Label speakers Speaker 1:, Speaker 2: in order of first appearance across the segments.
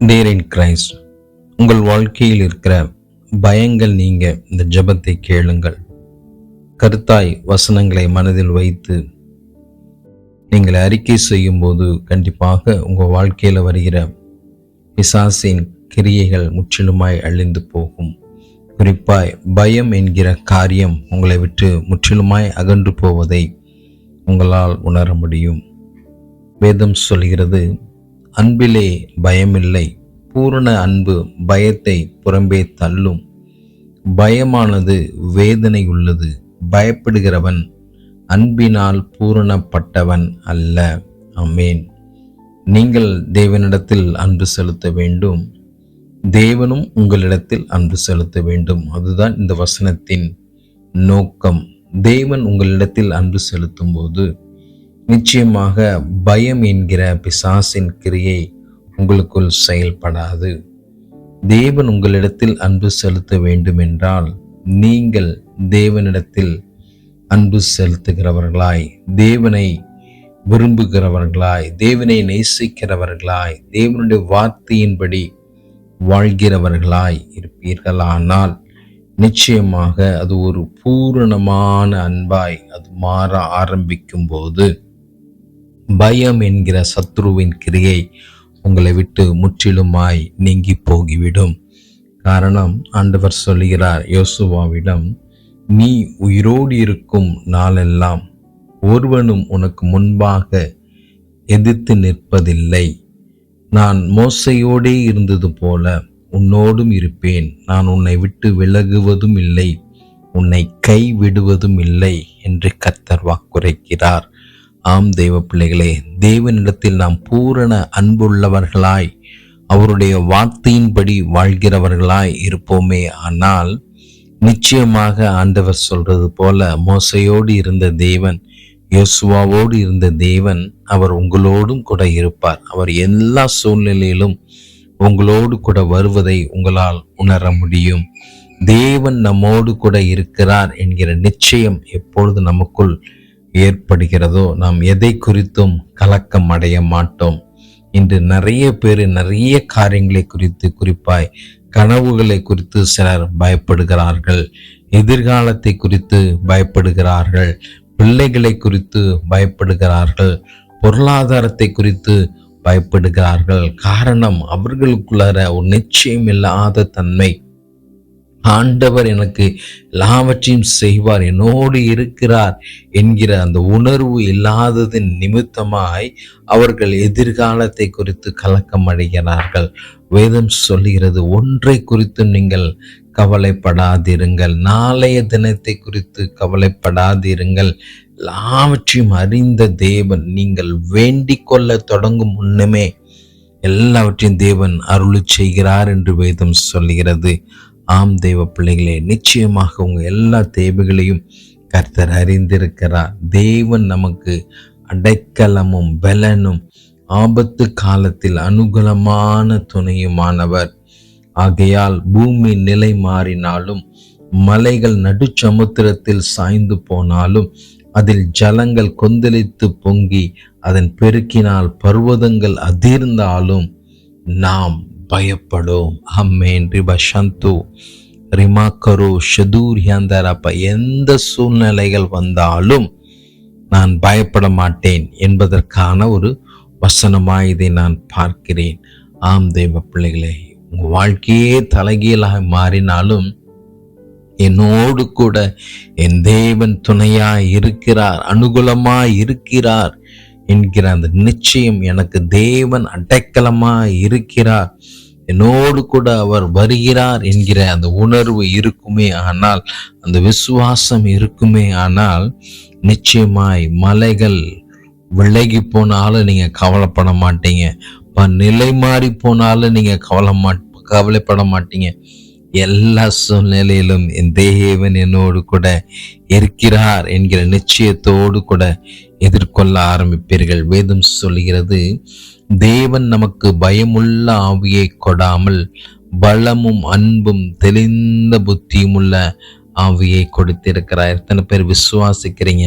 Speaker 1: Dare in Christ உங்கள் வாழ்க்கையில் இருக்கிற பயங்கள் நீங்க இந்த ஜபத்தை கேளுங்கள். கருத்தாய் வசனங்களை மனதில் வைத்து நீங்கள் அறிக்கை செய்யும்போது கண்டிப்பாக உங்கள் வாழ்க்கையில் வருகிற பிசாசின் கிரியைகள் முற்றிலுமாய் அழிந்து போகும். குறிப்பாய் பயம் என்கிற காரியம் உங்களை விட்டு முற்றிலுமாய் அகன்று போவதை உங்களால் உணர முடியும். வேதம் சொல்கிறது அன்பிலே பயமில்லை. பூரண அன்பு பயத்தை புறம்பே தள்ளும். பயமானது வேதனை உள்ளது. பயப்படுகிறவன் அன்பினால் பூரணப்பட்டவன் அல்ல. அமேன் நீங்கள் தேவனிடத்தில் அன்பு செலுத்த வேண்டும். தேவனும் உங்களிடத்தில் அன்பு செலுத்த வேண்டும். அதுதான் இந்த வசனத்தின் நோக்கம். தேவன் உங்களிடத்தில் அன்பு செலுத்தும் போது நிச்சயமாக பயம் என்கிற பிசாசின் கிரியை உங்களுக்குள் செயல்படாது. தேவன் உங்களிடத்தில் அன்பு செலுத்த வேண்டும் என்றால் நீங்கள் தேவனிடத்தில் அன்பு செலுத்துகிறவர்களாய் தேவனை விரும்புகிறவர்களாய் தேவனை நேசிக்கிறவர்களாய் தேவனுடைய வார்த்தையின்படி வாழ்கிறவர்களாய் இருப்பீர்களானால் நிச்சயமாக அது ஒரு பூரணமான அன்பாய் அது மாற ஆரம்பிக்கும் போது பயம் என்கிற சத்ருவின் கிரியை உங்களை விட்டு முற்றிலுமாய் நீங்கி போகிவிடும். காரணம் ஆண்டவர் சொல்கிறார் யோசுவாவிடம் நீ உயிரோடு இருக்கும் நாளெல்லாம் ஒருவனும் உனக்கு முன்பாக எதிர்த்து நிற்பதில்லை. நான் மோசையோடே இருந்தது போல உன்னோடும் இருப்பேன். நான் உன்னை விட்டு விலகுவதும் இல்லை. உன்னை கைவிடுவதும் இல்லை என்று கர்த்தர் வாக்குரைக்கிறார். ஆம் தெய்வ பிள்ளைகளே தேவனிடத்தில் நாம் பூரண அன்புள்ளவர்களாய் அவருடைய வார்த்தையின்படி வாழ்கிறவர்களாய் இருப்போமே. ஆனால் நிச்சயமாக ஆண்டவர் சொல்றது போல மோசையோடு இருந்த தேவன் யோசுவாவோடு இருந்த தேவன் அவர் உங்களோடும் கூட இருப்பார். அவர் எல்லா சூழ்நிலையிலும் உங்களோடு கூட வருவதை உங்களால் உணர முடியும். தேவன் நம்மோடு கூட இருக்கிறார் என்கிற நிச்சயம் எப்பொழுது நமக்குள் ஏற்படுகிறதோ நாம் எதை குறித்தும் கலக்கம் அடைய மாட்டோம். இன்று நிறைய பேர் நிறைய காரியங்களை குறித்து குறிப்பாய் கனவுகளை குறித்து சிலர் பயப்படுகிறார்கள். எதிர்காலத்தை குறித்து பயப்படுகிறார்கள். பிள்ளைகளை குறித்து பயப்படுகிறார்கள். பொருளாதாரத்தை குறித்து பயப்படுகிறார்கள். காரணம் அவர்களுக்குள்ளார ஒரு நிச்சயம் இல்லாத தன்மை. ஆண்டவர் எனக்கு எல்லாவற்றையும் செய்வார் என்னோடு இருக்கிறார் என்கிற அந்த உணர்வு இல்லாததின் நிமித்தமாய் அவர்கள் எதிர்காலத்தை குறித்து கலக்கம் அடைகிறார்கள். வேதம் சொல்கிறது ஒன்றை குறித்து நீங்கள் கவலைப்படாதிருங்கள். நாளைய தினத்தை குறித்து கவலைப்படாதிருங்கள். எல்லாவற்றையும் அறிந்த தேவன் நீங்கள் வேண்டிக் கொள்ள தொடங்கும் முன்னமே எல்லாவற்றையும் தேவன் அருள் செய்கிறார் என்று வேதம் சொல்கிறது ஆம் தெய்வ பிள்ளைகளே நிச்சயமாக உங்க எல்லா தேவைகளையும் கர்த்தர் அறிந்திருக்கிறார். தேவன் நமக்கு அடைக்கலமும் பலனும் ஆபத்து காலத்தில் அனுகூலமான துணையுமானவர். ஆகையால் பூமி நிலை மாறினாலும் மலைகள் நடுச்சமுத்திரத்தில் சாய்ந்து போனாலும் அதில் ஜலங்கள் கொந்தளித்து பொங்கி அதன் பெருக்கினால் பர்வதங்கள் அதிர்ந்தாலும் நாம் பயப்படும். அம்மேன் ரிபஷந்து ரிமாக்கரு ஷதூர் எந்த சூழ்நிலைகள் வந்தாலும் நான் பயப்பட மாட்டேன் என்பதற்கான ஒரு வசனமாக இதை நான் பார்க்கிறேன். ஆம் தெய்வ பிள்ளைகளே உங்கள் வாழ்க்கையே தலைகீழாக மாறினாலும் என்னோடு கூட என் தேவன் துணையாய் இருக்கிறார் அனுகூலமாய் இருக்கிறார் என்கிற அந்த நிச்சயம் எனக்கு தேவன் அடைக்கலமாக இருக்கிறார். என்னோடு கூட அவர் வருகிறார் என்கிற அந்த உணர்வு இருக்குமே ஆனால் அந்த விசுவாசம் இருக்குமே ஆனால் நிச்சயமாய் மலைகள் விலகி போனாலும் நீங்க கவலைப்பட மாட்டீங்க. நிலை மாறி போனாலும் நீங்க கவலை மா கவலைப்பட மாட்டீங்க. எல்லா சூழ்நிலையிலும் என் தேவன் என்னோடு கூட இருக்கிறார் என்கிற நிச்சயத்தோடு கூட எதிர்கொள்ள ஆரம்பிப்பீர்கள். வேதம் சொல்கிறது தேவன் நமக்கு பயமுள்ள ஆவியை கொடாமல் பலமும் அன்பும் தெளிந்த புத்தியும் உள்ள ஆவியை கொடுத்திருக்கிறார். எத்தனை பேர் விசுவாசிக்கிறீங்க?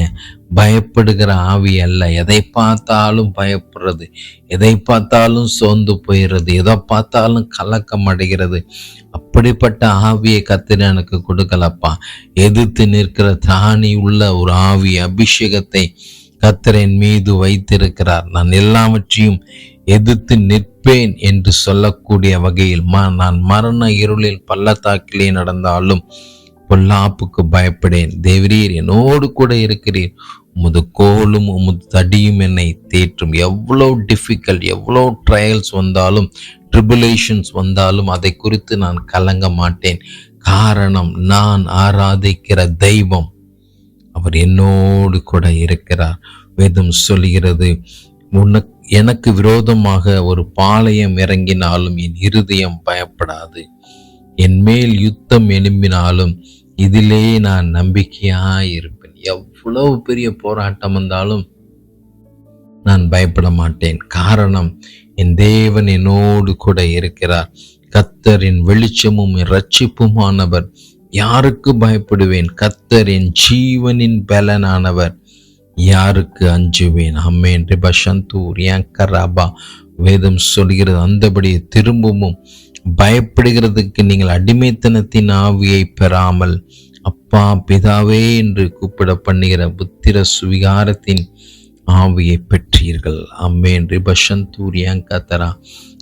Speaker 1: பயப்படுகிற ஆவி அல்ல. எதை பார்த்தாலும் பயப்படுறது எதை பார்த்தாலும் சோர்ந்து போயிடுறது எதை பார்த்தாலும் கலக்கம் அடைகிறது. அப்படிப்பட்ட ஆவியை கத்திர எனக்கு கொடுக்கலப்பா. எதிர்த்து நிற்கிற தானி உள்ள ஒரு ஆவி அபிஷேகத்தை கத்தரின் மீது வைத்திருக்கிறார். நான் எல்லாவற்றையும் எதிர்த்து நிற்பேன் என்று சொல்லக்கூடிய வகையில் நான் மரண இருளில் பள்ளத்தாக்கிலே நடந்தாலும் பொல்லாப்புக்கு பயப்படேன். தேவரீர் என்னோடு கூட இருக்கிறீர். உமது கோலும் உமது தடியும் என்னை தேற்றும். எவ்வளோ டிஃபிகல்ட் எவ்வளோ ட்ரையல்ஸ் வந்தாலும் ட்ரிபுலேஷன்ஸ் வந்தாலும் அதை குறித்து நான் கலங்க மாட்டேன். காரணம் நான் ஆராதிக்கிற தெய்வம் அவர் என்னோடு கூட இருக்கிறார். வேதம் சொல்கிறது உனக்கு எனக்கு விரோதமாக ஒரு பாளையம் இறங்கினாலும் என் இருதயம் பயப்படாது. என் மேல் யுத்தம் எழும்பினாலும் இதிலே நான் நம்பிக்கையாய் இருப்பேன் எவ்வளவு பெரிய போராட்டம் வந்தாலும் நான் பயப்பட மாட்டேன். காரணம் என் தேவன் என்னோடு கூட இருக்கிறார். கத்தரின் வெளிச்சமும் இரட்சிப்புமானவர் யாருக்கு பயப்படுவேன்? கத்தர் என் ஜீவனின் பலனானவர் யாருக்கு அஞ்சுவேன்? அம்மேன் ரிபஷந்தூர் ஏங்கராபா வேதம் சொல்கிறது அந்தபடி திரும்பவும். பயப்படுகிறதுக்கு நீங்கள் அடிமைத்தனத்தின் ஆவியை பெறாமல் அப்பா பிதாவே என்று கூப்பிட பண்ணுகிற புத்திர சுவிகாரத்தின் ஆவியை பெற்றீர்கள். அம்மேன் ரிபஷந்தூர் ஏங்கத்தரா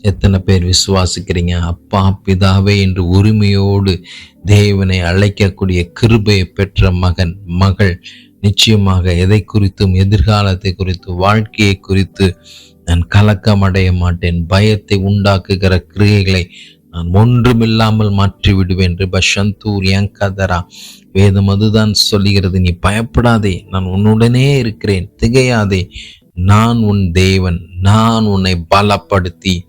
Speaker 1: எத்தனை பேர் விசுவாசிக்கிறீங்க? அப்பா பிதாவே என்று உரிமையோடு தேவனை அழைக்கக்கூடிய கிருபையை பெற்ற மகன் மகள் நிச்சயமாக எதை குறித்தும் எதிர்காலத்தை குறித்து வாழ்க்கையை குறித்து நான் கலக்கம் அடைய மாட்டேன். பயத்தை உண்டாக்குகிற கிரியைகளை நான் ஒன்றுமில்லாமல் மாற்றி விடுவேன் பஷந்தூர் ஏங்கதரா வேதம் அதுதான் சொல்லுகிறது. நீ பயப்படாதே. நான் உன்னுடனே இருக்கிறேன். திகையாதே. நான் உன் தேவன் நான் உன்னை பலப்படுத்தி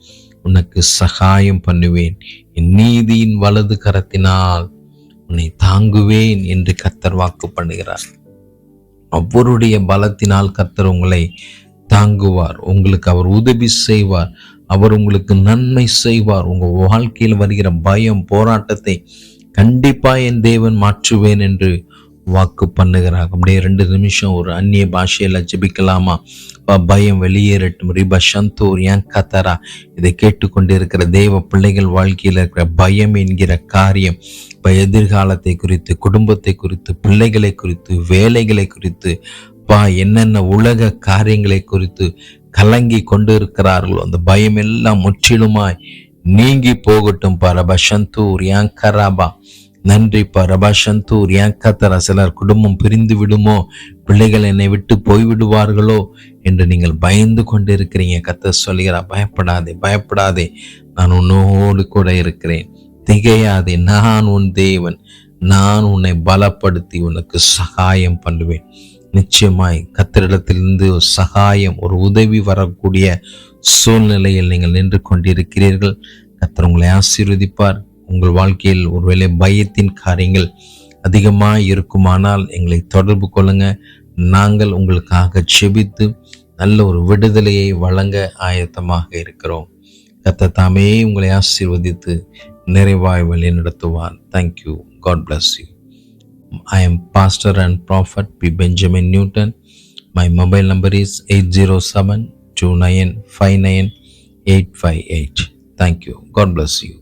Speaker 1: உனக்கு சகாயம் பண்ணுவேன். என் நீதியின் வலது கரத்தினால் உன்னை தாங்குவேன் என்று கத்தர் வாக்கு பண்ணுகிறார். அவருடைய பலத்தினால் கத்தர் உங்களை தாங்குவார். உங்களுக்கு அவர் உதவி செய்வார். அவர் உங்களுக்கு நன்மை செய்வார். உங்கள் வாழ்க்கையில் வருகிற பயம் போராட்டத்தை கண்டிப்பா என் தேவன் மாற்றுவேன் என்று வாக்கு பண்ணுகிறார் அப்படியே ரெண்டு நிமிஷம் ஒரு அந்நிய பாஷையில் ஜபிக்கலாமா? பயம் வெளியேறட்டும். ரிபா சந்தூர் ஏன் கத்தரா? இதை கேட்டுக்கொண்டிருக்கிற தேவ பிள்ளைகள் வாழ்க்கையில் இருக்கிற பயம் என்கிற காரியம் இப்போ எதிர்காலத்தை குறித்து குடும்பத்தை குறித்து பிள்ளைகளை குறித்து வேலைகளை குறித்து பா என்னென்ன உலக காரியங்களை குறித்து கலங்கி கொண்டு இருக்கிறார்களோ அந்த பயம் எல்லாம் முற்றிலுமாய் நீங்கி போகட்டும் பரப சந்தூர் கராபா? நன்றிப்பா ரபா சந்தூர் ஏன் கத்தரா சிலர் குடும்பம் பிரிந்து விடுமோ? பிள்ளைகள் என்னை விட்டு போய்விடுவார்களோ? என்று நீங்கள் பயந்து கொண்டு இருக்கிறீங்க கத்த சொல்லுகிறா பயப்படாதே பயப்படாதே. நான் உன்னோடு கூட இருக்கிறேன். திகையாதே நான் உன் தேவன். நான் உன்னை பலப்படுத்தி உனக்கு சகாயம் பண்ணுவேன். நிச்சயமாய் கத்திரிடத்திலிருந்து ஒரு சகாயம் ஒரு உதவி வரக்கூடிய சூழ்நிலையில் நீங்கள் நின்று கொண்டிருக்கிறீர்கள். கத்தர் உங்களை ஆசீர்வதிப்பார். உங்கள் வாழ்க்கையில் ஒருவேளை பயத்தின் காரியங்கள் அதிகமாக இருக்குமானால் எங்களை தொடர்பு கொள்ளுங்க. நாங்கள் உங்களுக்காக செபித்து நல்ல ஒரு விடுதலையை வழங்க ஆயத்தமாக இருக்கிறோம். கத்த தாமே உங்களை ஆசீர்வதித்து நிறைவாய் வழி நடத்துவார். Thank you God bless you I am pastor and prophet B Benjamin Newton my mobile number is eight zero seven two nine five nine eight five eight thank you God bless you